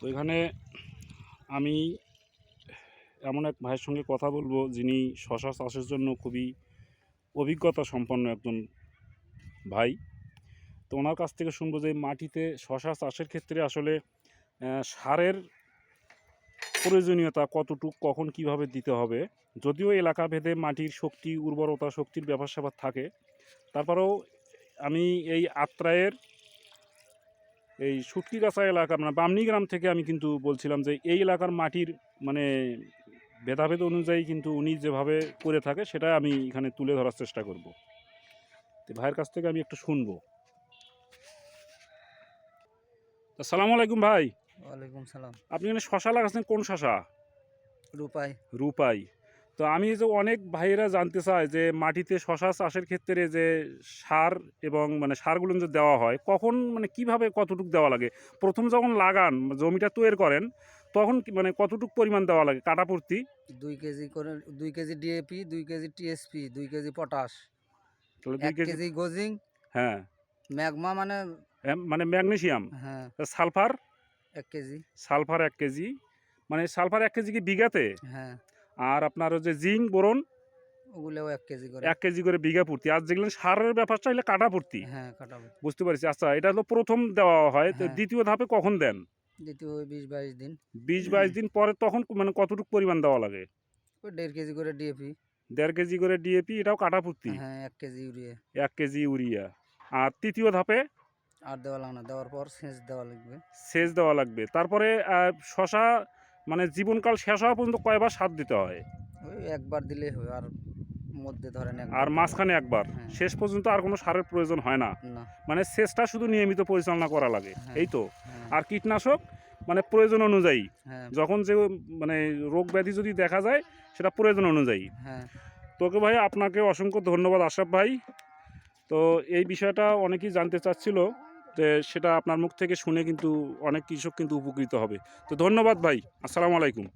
তো এখানে আমি এমন এক ভাইয়ের সঙ্গে কথা বলব যিনি শশা চাষের জন্য খুবই অভিজ্ঞতা সম্পন্ন একজন ভাই। তো ওনার কাছ থেকে শুনব যে মাটিতে শশা চাষের ক্ষেত্রে আসলে সারের প্রয়োজনীয়তা কতটুক, কখন কীভাবে দিতে হবে? যদিও এলাকা ভেদে মাটির শক্তি, উর্বরতা, শক্তির ব্যাপার থাকে, তারপরেও আমি এই আত্রায়ের এই সুটকিগাছা এলাকা মানে বামনি গ্রাম থেকে আমি কিন্তু বলছিলাম যে এই এলাকার মাটির মানে ভেদাভেদ অনুযায়ী কিন্তু উনি যেভাবে করে থাকে সেটা আমি এখানে তুলে ধরার চেষ্টা করব। তো ভাইয়ের কাছ থেকে আমি একটু শুনব। আসসালামু আলাইকুম ভাই। ওয়ালাইকুম সালাম। আপনি এখানে শশা লাগাচ্ছেন কোন শশা? রূপাই। রূপাই। তো আমি যে অনেক ভাইয়েরা জানতে চায় যে মাটিতে শশা চাষের ক্ষেত্রে যে সার এবং মানে সারগুলো যে দেওয়া হয় কখন মানে কীভাবে কতটুকু দেওয়া লাগে? প্রথম যখন লাগান জমিটা তৈরি করেন তখন মানে কতটুকু পরিমাণ দেওয়া লাগে? কাটা কাটাপূর্তি? দুই কেজি করে দুই কেজি ডিএপি দুই কেজি টিএসপি দুই কেজি পটাশ দুই এক কেজি গোজিং হ্যাঁ। ম্যাগমা মানে মানে ম্যাগনেসিয়াম হ্যাঁ। সালফার? এক কেজি। সালফার এক কেজি। মানে সালফার এক কেজি কি বিঘাতে? হ্যাঁ। আর আপনার হচ্ছে জিঙ্ক বোরন ওগুলোও এক কেজি করে। এক কেজি করে বিঘা পূর্তি আর যেগুলো সারের ব্যাপারটা হলে কাটাপূর্তি হ্যাঁ কাটাবো বুঝতে পারছি। আচ্ছা এটা হলো প্রথম দেওয়া হয়। তো হ্যাঁ। দ্বিতীয় ধাপে কখন দেন? দ্বিতীয় ওই বিশ বাইশ দিন। বিশ বাইশ দিন পরে তখন মানে কতটুকু পরিমাণ দেওয়া লাগে? ওই দেড় কেজি করে ডিএপি। দেড় কেজি করে ডিএপি এটাও কাটাপূর্তি হ্যাঁ এক কেজি ইউরিয়া। এক কেজি ইউরিয়া। আর তৃতীয় ধাপে? আর দেওয়া লাগবে না। দেওয়ার পর সেচ দেওয়া লাগবে। সেচ দেওয়া লাগবে। তারপরে আহ, শশা মানে জীবনকাল শেষ হওয়া পর্যন্ত কয়বার সার দিতে হয়? একবার দিলেই হবে আর মধ্যে ধরেন আর মাঝখানে একবার? হ্যাঁ। শেষ পর্যন্ত আর কোনো সারের প্রয়োজন হয় না? মানে সেচটা শুধু নিয়মিত পরিচালনা করা লাগে হ্যাঁ। এই তো? হ্যাঁ। আর কীটনাশক মানে প্রয়োজন অনুযায়ী যখন যে মানে রোগ ব্যাধি যদি দেখা যায় সেটা প্রয়োজন অনুযায়ী। তোকে ভাই আপনাকে অসংখ্য ধন্যবাদ আশরাফ ভাই। তো এই বিষয়টা অনেকেই জানতে চাচ্ছিল। যে সেটা আপনার মুখ থেকে শুনে কিন্তু অনেক কৃষক কিন্তু উপকৃত হবে। তো ধন্যবাদ ভাই। আসসালামু আলাইকুম।